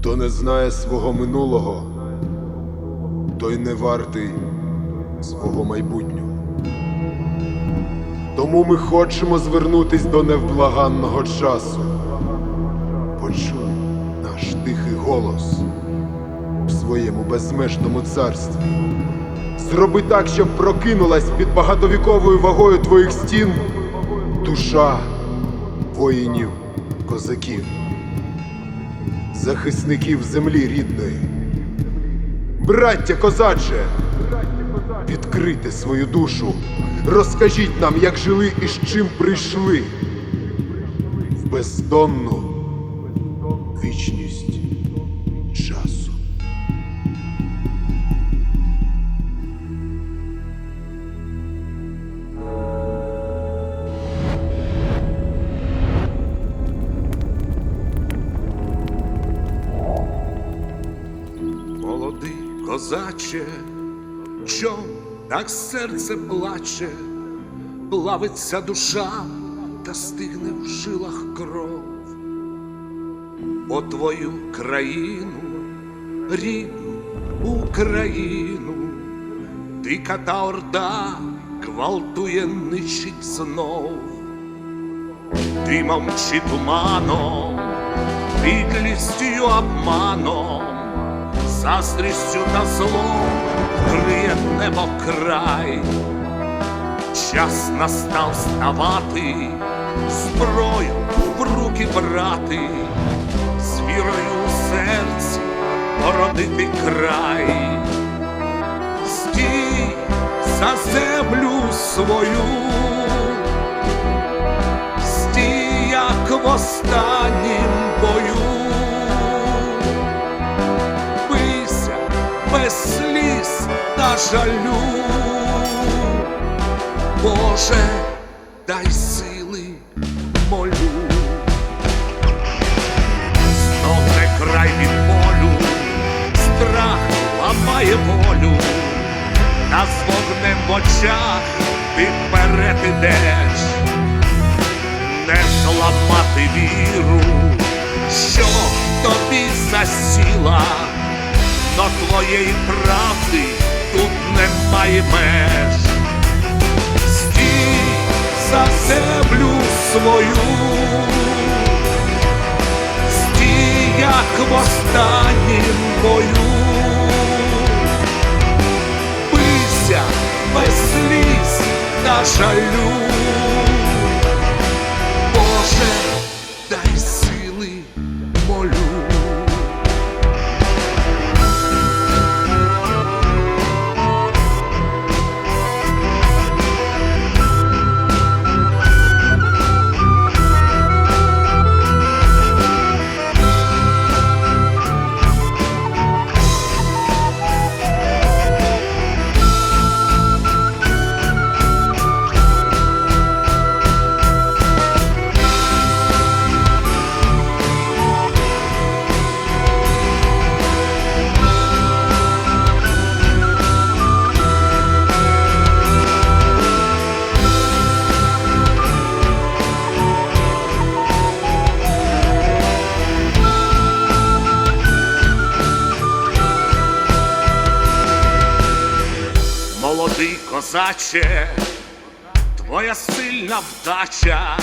Хто не знає свого минулого, той не вартий свого майбутнього. Тому ми хочемо звернутись до невблаганного часу. Почуй наш тихий голос в своєму безмежному царстві. Зроби так, щоб прокинулась під багатовіковою вагою твоїх стін душа воїнів, козаків, захисників землі рідної. Браття козаче, відкрите свою душу, розкажіть нам, як жили і з чим прийшли в бездонну козаче, чом так серце плаче, плавиться душа та стигне в жилах кров. По твою країну, рідну Україну, дика та орда гвалтує нищить знов. Димом чи туманом, підлістю обманом, заздрістю та злом криє небо край. Час настав ставати, зброю в руки брати, з вірою у серці породити край. Стій за землю свою, стій, як в останнім та жалю. Боже, дай сили, молю. Стогне край від болю, страх ламає волю, з вогнем в очах ти вперед ідеш, не зламати віру, що тобі засіла, но твоєї правди тут немає меж. Стій за землю свою, стій, як в останнім бою, бийся без сліз та жалю. Козаче, твоя сильна вдача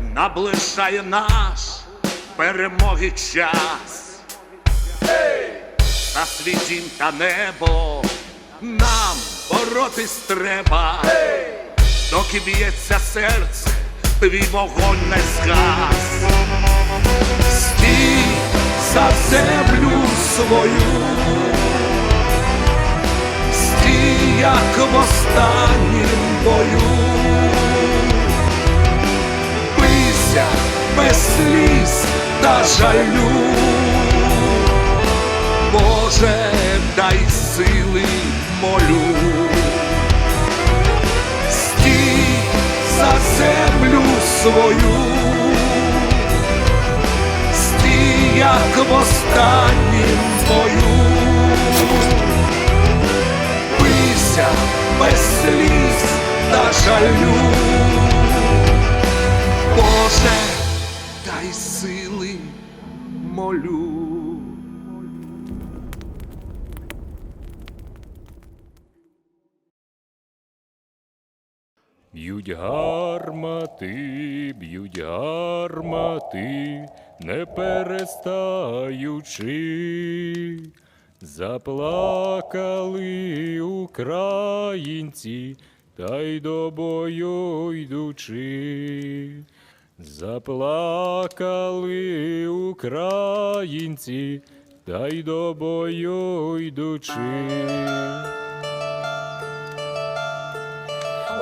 наближає наш перемоги час. За свій дім та небо нам боротись треба, доки б'ється серце, твій вогонь не згас. Стій за землю свою. Як в останнім бою, бийся без сліз та жалю, Боже, дай сили молю, стій за землю свою, стій, як в останнім бою обійшлося без сліз та жалю. Боже, дай сили молю. Б'ють гармати, б'ють гармати, не перестаючи. Заплакали українці, та й до бою йдучи. Заплакали українці, та й до бою йдучи.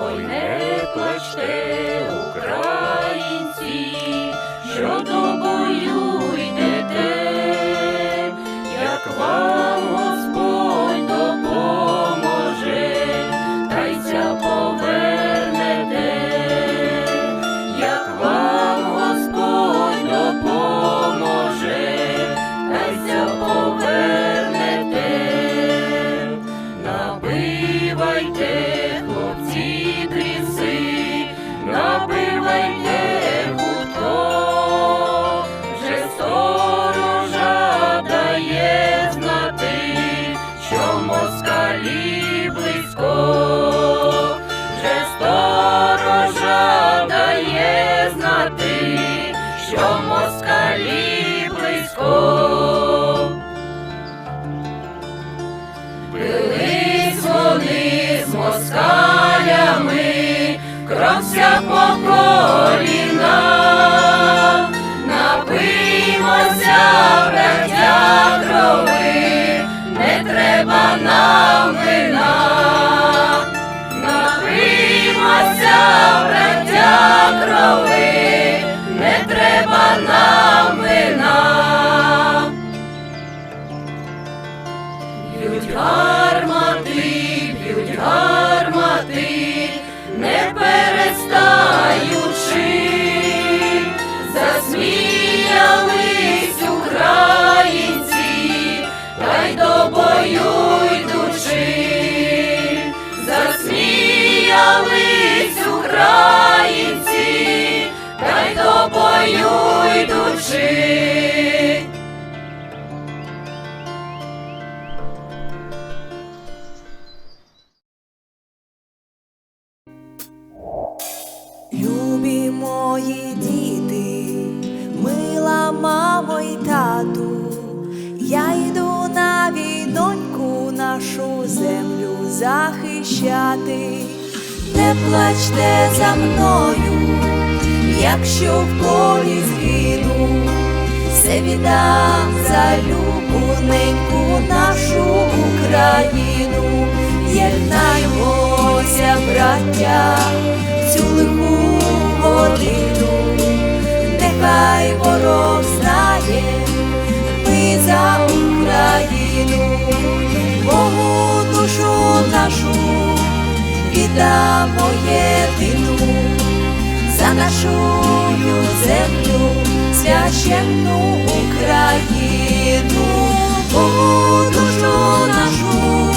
Ой, не плачте, українці, що до бою йдете, як вам браття крови, не треба нам вина, напиймося, браття крови, не треба нам захищати, не плачте за мною, якщо в полі згину, все віддам за любуненьку нашу Україну, єднаймося, браття, цю лиху годину, нехай ворог знає, ми за Україну, душу нашу віддамо єдину за нашу землю, священну Україну, Богу душу нашу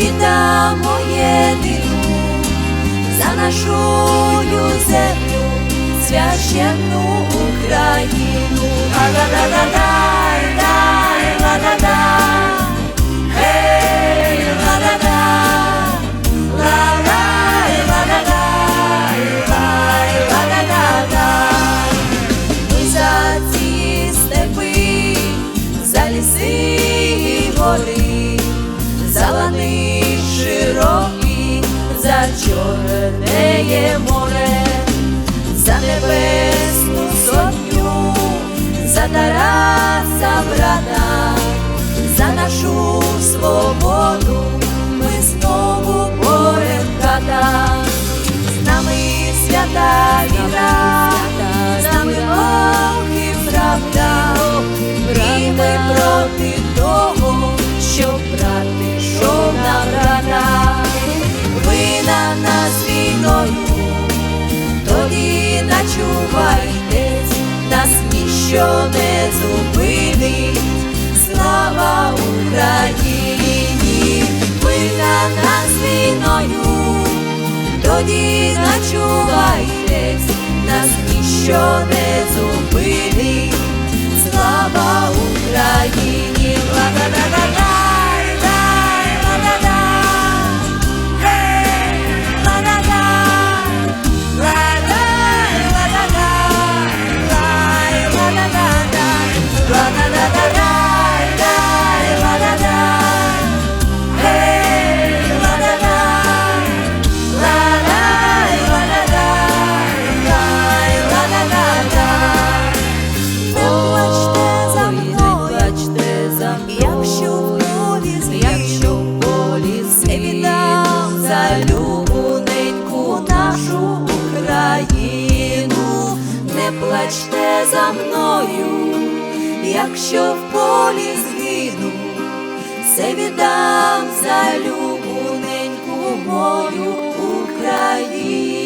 віддамо єдину за нашу землю, священну Україну. Ла-ла-ла-ла-дай, дай, ла-ла-ла. Чорне море, за небесну сотню, за Тараса брата, за нашу свободу ми знову порем хата. З нами свята віра, з нами Бог і правда, і ми проти На нас війною, тоді начувайтесь, нас ніщо не зупинить. Слава Україні, ви на нас війною, тоді начувайтесь, нас ніщо не зупинить. Слава Україні, ла-ла-ла-ла-лай, мною, якщо в полі згину, це віддам за любу неньку мою Україну.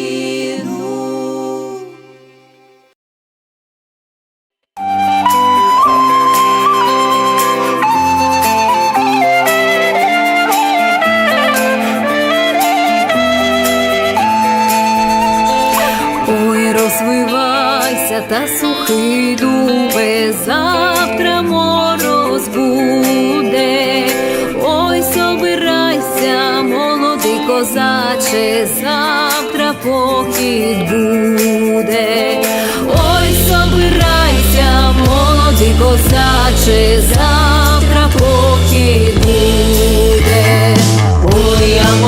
покіт буде, ой, собирайся, молоді козаче, завтра покіт буде, ой, я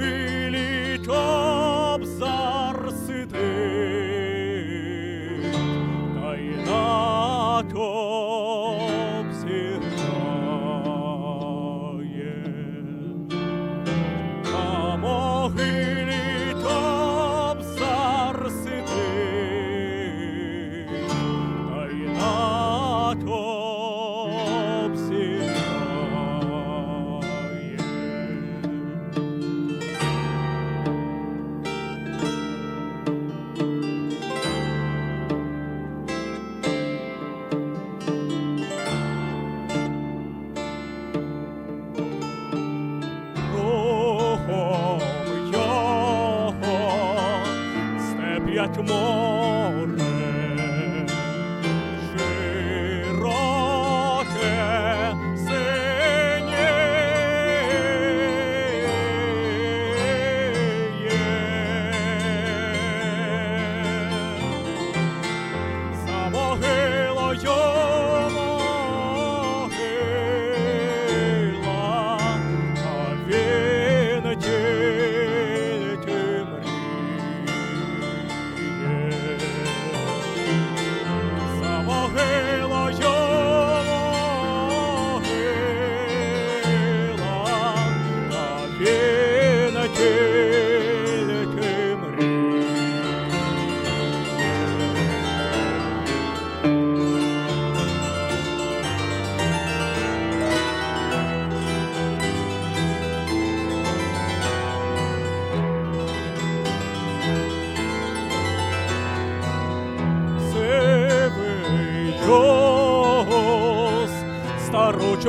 Elohim. Yatmo.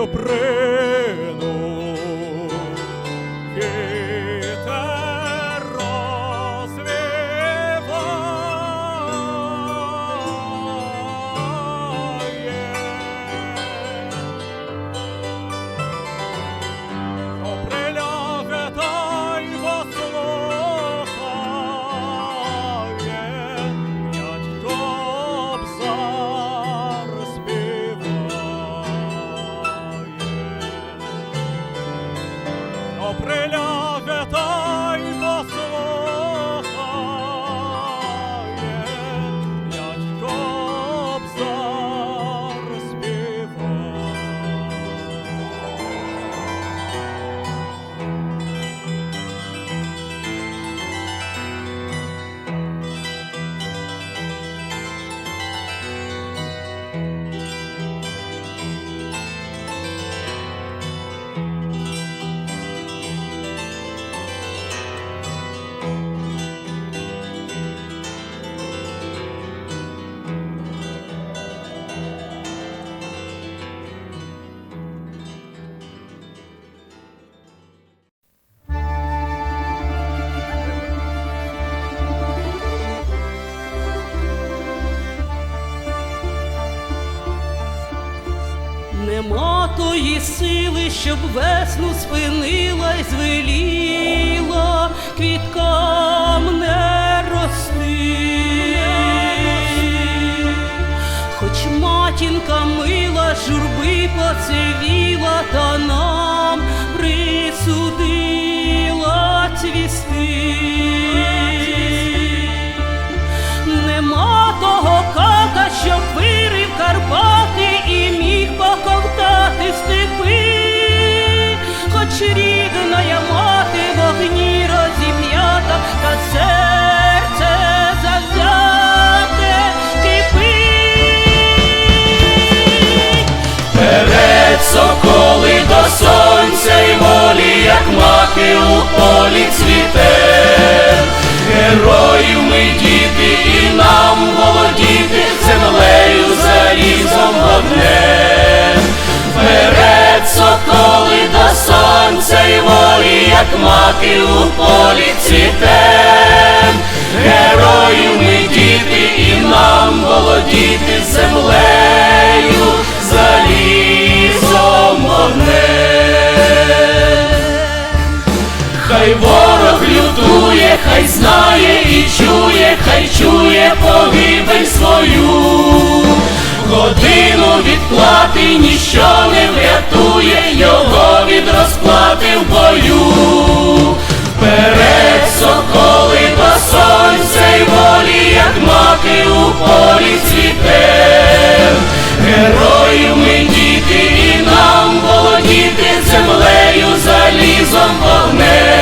чуприну. сили, щоб весну спинила й звеліла квіткам не рости. Хоч матінка мила, журби поцевіла, та нам присудила цвісти. Сонця й волі, як маки у полі цвіте. Героїв ми діти, і нам володіти землею залізом вогнем. Вперед, соколи до сонця й волі, як маки у полі цвітем. Героїв ми діти, і нам володіти землею, Хай ворог лютує, хай знає і чує, хай чує погибель свою. Годину відплати ніщо не врятує його від розплати в бою. Вперед, соколи до сонця й волі, як маки у полі цвітем. Героїв ми діти, і нам володіти землею, залізом вогнем.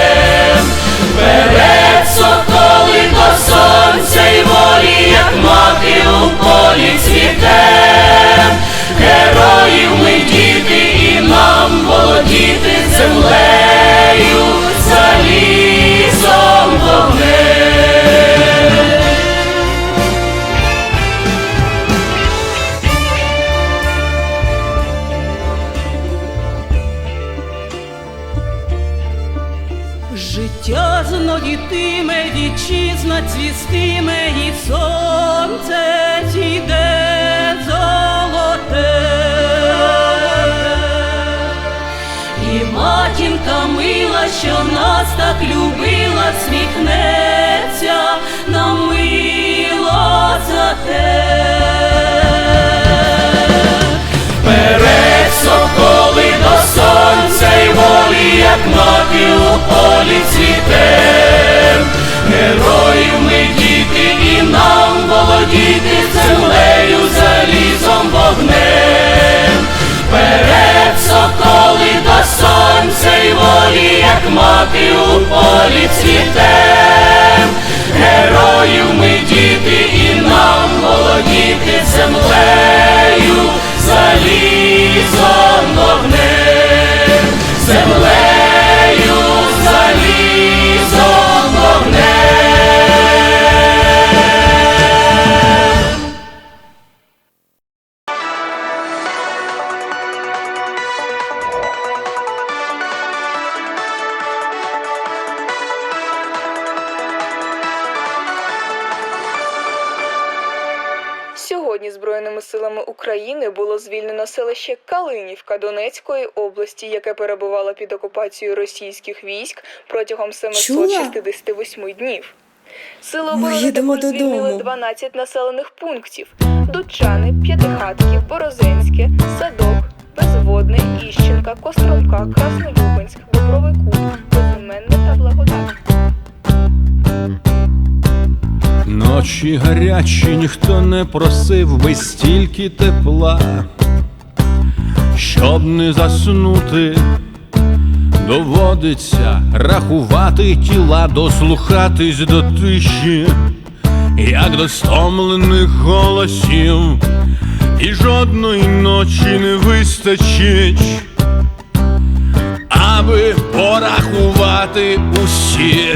Волі, як мати у полі цвітем. Героїв ми діти, і нам володіти землею, залізом Збройними силами України було звільнено селище Калинівка Донецької області, яке перебувало під окупацією російських військ протягом 768 днів. Сили Ми оборони також звільнили додому. 12 населених пунктів: Дучани, П'ятихатків, Борозенське, Садок, Безводне, Іщенка, Костромка, Краснолюбинськ, Бобровий Кут, Безіменне та Благодат. Ночі гарячі ніхто не просив би стільки тепла, щоб не заснути, доводиться рахувати тіла, дослухатись до тиші, як до стомлених голосів, і жодної ночі не вистачить, аби порахувати усі.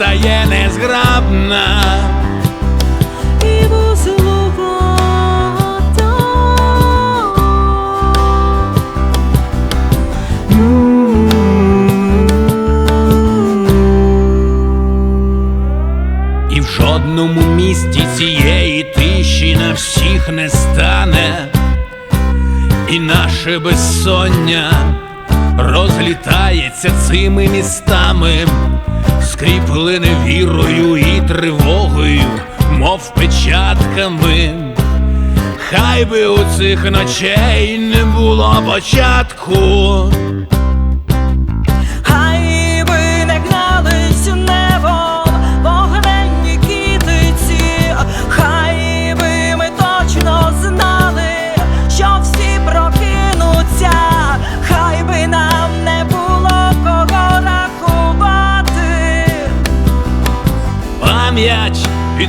Стає незграбна. І вузлувата. І в жодному місті цієї тиші на всіх не стане, і наше безсоння розлітається цими містами, скріплене вірою і тривогою, мов печатками. Хай би у цих ночей не було початку.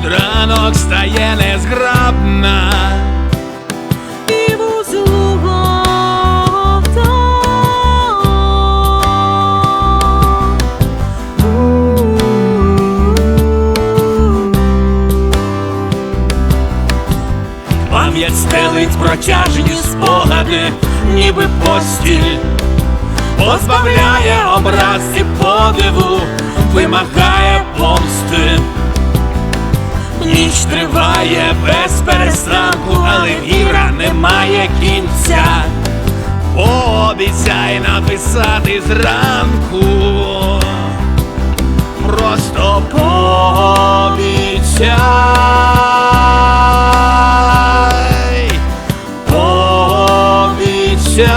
Під ранок стає незграбна. Пам'ять стелить протяжні спогади, ніби постіль, позбавляє образ і подиву, вимагає помсти. Ніч триває без перестанку, але віра не має кінця. Пообіцяй написати зранку. Просто пообіцяй, пообіцяй.